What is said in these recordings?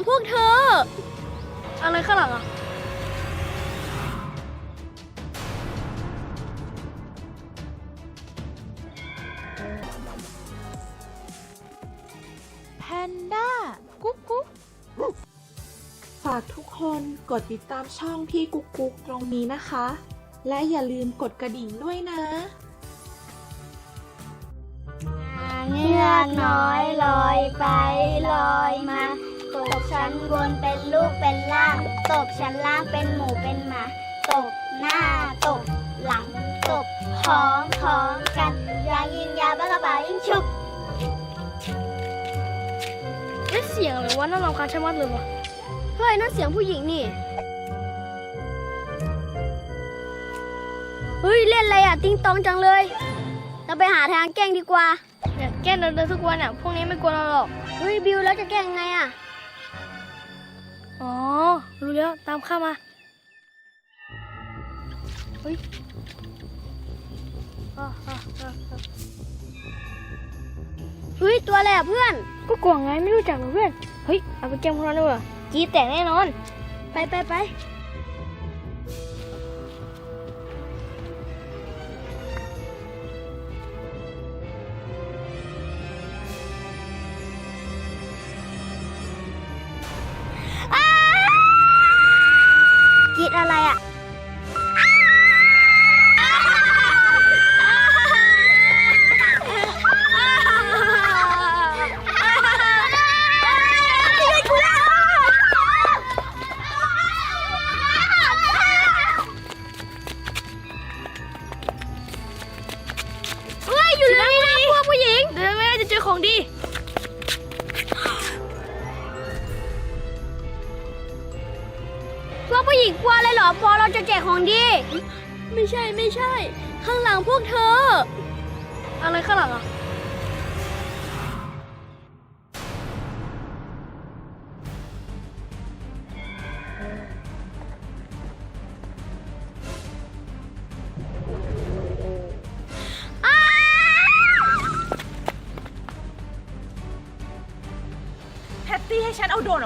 งพวกเธอ อะไรข้างหลังอะ แพนด้า กุ๊กกุ๊กฝากทุกคนกดติดตามช่องพี่กุ๊กกุ๊กตรงนี้นะคะ และอย่าลืมกดกระดิ่งด้วยนะเงือกน้อยลอยไปลอยมา ตบชั้นบนเป็นลูกเป็นล่าง ตบชั้นล่างเป็นหมูเป็นหมา ตบหน้าตบหลัง ตบของของกันยางยิงยาบ้ากระบายิงฉุบเอ๊ะเสียงอะไรวะน่ารำคาญชะมัดเลยวะเฮ้ยนั่นเสียงผู้หญิงนี่ เฮ้ยเล่นอะไรอะ ติ้งตองจังเลย เราไปหาทางแกล้งดีกว่า เนี่ยแกล้งเดินๆทุกวันอะพวกนี้ไม่กลัวเราหรอก เฮ้ยบิวแล้วจะแก้ยังไงอะ อ๋อ รู้แล้ว ตามข้ามา เฮ้ยอะอะอะอะเฮ้ย ตัวอะไรอะเพื่อน ก็กลัวไงไม่รู้จักหรอเพื่อน เฮ้ย เอาไปแกล้งพวกเราดีกว่ากีแตกแน่นอน ไปไปไป เจอของดี พวกผู้หญิงกลัวอะไรเหรอพอเราจะแจกของดี ไม่ใช่ไม่ใช่ ข้างหลังพวกเธอ อะไรข้างหลังอะ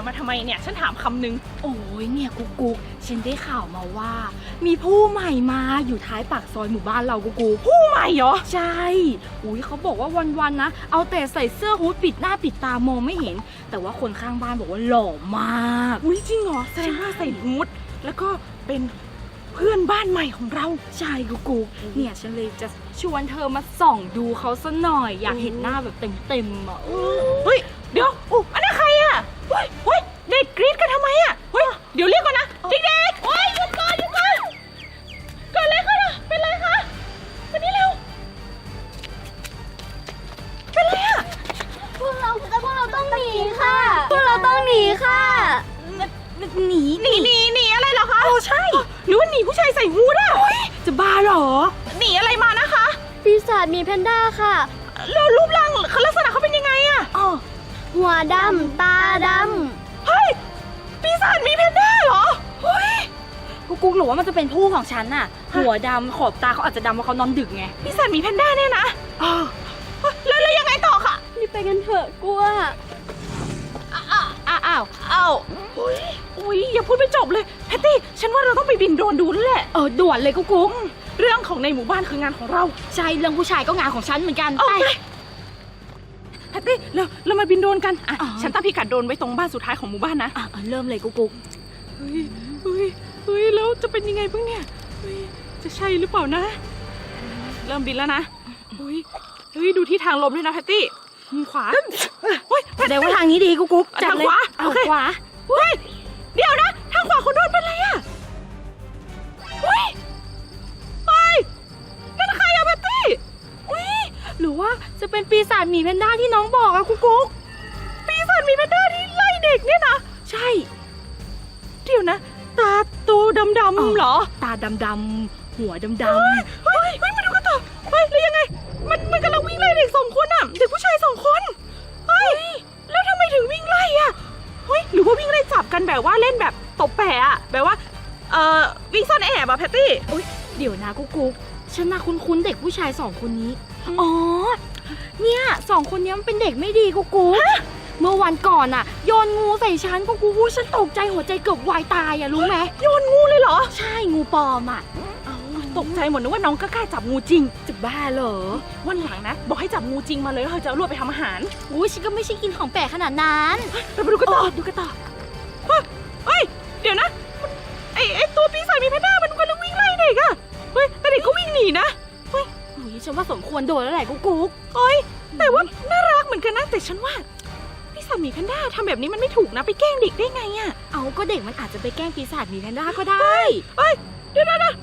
มาทำไมเนี่ย ฉันถามคำนึง โอ้ยเนี่ยกุ๊กกุ๊กฉันได้ข่าวมาว่า มีผู้ใหม่มาอยู่ท้ายปากซอยหมู่บ้านเรากุ๊กกุ๊กผู้ใหม่เหรอ ใช่ อุ้ยเขาบอกว่าวันๆนะ เอาแต่ใส่เสื้อฮู้ดปิดหน้าปิดตามองไม่เห็น แต่ว่าคนข้างบ้านบอกว่าหล่อมาก อุ้ยจริงเหรอแสดงว่าใส่ฮูดแล้วก็เป็นเพื่อนบ้านใหม่ของเราใช่กุ๊กกุ๊กเนี่ยฉันเลยจะชวนเธอมาส่องดูเขาซะหน่อย อยากเห็นหน้าแบบเต็มๆอะเฮ้ย เดี๋ยวอุ๊อัน เฮ้ยเดี๋ยวเรียกก่อนนะเด็กๆโอ้ยหยุดก่อนหยุดก่อนเกิดอะไรขึ้นอะเป็นไรคะมานี่เร็วเป็นไรอะพวกเราแต่พวกเราต้องหนีค่ะ พวกเราต้องหนีค่ะ หนีหนีหนีหนีอะไรเหรอคะโอ้ใช่ หรือว่าหนีผู้ชายใส่ฮูดอะจะบ้าเหรอ หนีอะไรมานะคะปีศาจมีแพนด้าค่ะ แล้วรูปร่างเขาลักษณะเขาเป็นยังไงอะอ๋อหัวดำตาดเฮ้ยปีศาจมีแพนด้าเหรอเฮ้ย กุ๊กกุ๊กหรือว่ามันจะเป็นผู้ของฉันน่ะ หัวดำขอบตาเขาอาจจะดำเพราะเขานอนดึกไงปีศาจมีแพนด้าเนี่ยนะเฮ้ยแล้วแล้วยังไงต่อคะรีบไปกันเถอะกลัวอ้าวอ้าวอ้าวอุ้ยอุ้ยอย่าพูดไปจบเลยแพตตี้ฉันว่าเราต้องไปบินโดรนดูแล้วแหละเออด่วนเลยกุ๊กกุ๊กเรื่องของในหมู่บ้านคืองานของเราใช่เรื่องผู้ชายก็งานของฉันเหมือนกันเอาไปไปแพตตี้เราเรามาบินโดรนกันอะอ๋อฉันตั้งพิกัดโดรนไว้ตรงบ้านสุดท้ายของหมู่บ้านนะอะอะเริ่มเลยกุ๊กกุ๊กเฮ้ยเฮ้ย เฮ้ยแล้วจะเป็นยังไงบ้างเนี่ยเฮ้ยจะใช่หรือเปล่านะ เริ่มบินแล้วนะเฮ้ยเฮ้ยดูที่ทางลมด้วยนะแพตตี้มือขวาเฮ้ยแพตแสดงตี้ว่าทางนี้ดีกุ๊กกุ๊กอะจัดเลยทางขวาเอาโอเค ขวาเฮ้ยเดี๋ยวนะทางขวาของโดนเป็นไรอะเฮ้ยเฮ้ยนั่นใครอะแพตตี้อุ้ยหรือว่าจะเป็นปีศาจหมีแพนด้าที่น้องบอกอะกุ๊กกุ๊กปีศาจมีแพนด้าที่ไล่เด็กเนี่ยนะใช่ เดี๋ยวนะ ตาโตดำๆเหรอ ตาดำๆหัวดำเฮ้ยเฮ้ยเฮ้ยมาดูกันต่อเฮ้ยแล้วยังไง มันมันกำลังวิ่งไล่เด็กสองคนอะเด็กผู้ชายสองคนเฮ้ยแล้วทำไมถึงวิ่งไล่อะเฮ้ยหรือว่าวิ่งไล่จับกันแบบว่าเล่นแบบตบแปะอะแบบว่าเอ่อวิ่งซ่อนแอบอะแพตตี้ๆอุ้ยเดี๋ยวนะกุ๊กกุ๊กฉันน่าคุ้นๆเด็กผู้ชายสองคนนี้ อ๋อ เนี่ยสองคนนี้มันเป็นเด็กไม่ดีกุ๊กกุ๊กเมื่อวันก่อนน่ะ โยนงูใส่ฉันกุ๊กกุ๊กฉันตกใจหัวใจเกือบวายตายอะรู้ไหมโยนงูเลยเหรอ ใช่งูปลอมอะเอาตกใจหมดนึกว่าน้องก็กล้าจับงูจริง จะบ้าเหรอ วันหลังนะ บอกให้จับงูจริงมาเลยแล้วเราจะเอาลวดไปทำอาหารอุ้ยฉันก็ไม่ใช่กินของแปลกขนาดนั้นเราไปดูกันต่อดูกันต่อเฮ้ยเฮ้ยเดี๋ยวนะมันไอไอตัวปีศาจมีแพนด้ามันกำลังวิ่งไล่เด็กอะเฮ้ยแต่เด็กก็วิ่งหนีนะอุ้ยฉันว่าสมควรโดนแล้วแหละกุ๊กกุ๊กเฮ้ยแต่ว่าน่ารักเหมือนกันนะแต่ฉันว่าปี ศาจหมีแพนด้าทำแบบนี้มันไม่ถูกนะไปแกล้งเด็กได้ไงอะเอาก็เด็กมันอาจจะไปแกล้งปีศาจหมีแพนด้าก็ได้เฮ้ยเดี๋ยวนะนะ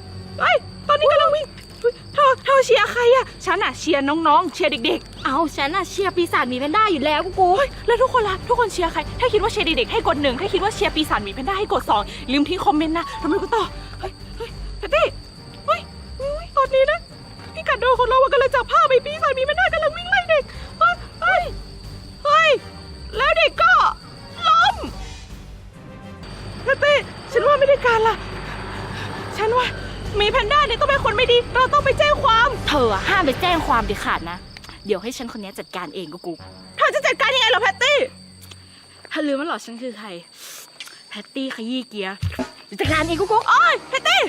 เฮ้ยตอนนี้กำลังวิ่งเฮ้ยเธอเธอเชียร์ใครอะฉันอะเชียร์น้องๆ เชียร์เด็กเอาฉันอะเชียร์ปีศาจหมีแพนด้าอยู่แล้วกุ๊กกุ๊กๆเฮ้ยแล้วทุกคนล่ะทุกคนเชียร์ใคร ถ้าคิดว่าเชียร์เด็กๆให้กดหนึ่งถ้าคิดว่าเชียร์ปีศาจหมีแพนด้าให้กดสองลืมทิ้งคอมเมนต์นะเราไปดูกันต่อเฮ้ยเฮ้ยแพตตี้เฮ้ยอุ๊ยตอนนี้นะพี่กัดโดนของเราอะกำลังจับผ้าไปปีศาจหมีแพนด้า หมีแพนด้าเนี่ยต้องเป็นคนไม่ดี เราต้องไปแจ้งความ เธออะห้ามไปแจ้งความเด็ดขาดนะ เดี๋ยวให้ฉันคนนี้จัดการเองกุ๊กกุ๊กเธอจะจัดการยังไงเหรอแพตตี้ถ้าลืมมันหรอฉันคือใคร แพตตี้ขยี้เกียร์เดี๋ยวจัดการเองกุ๊กกุ๊กโอ้ยแพตตี้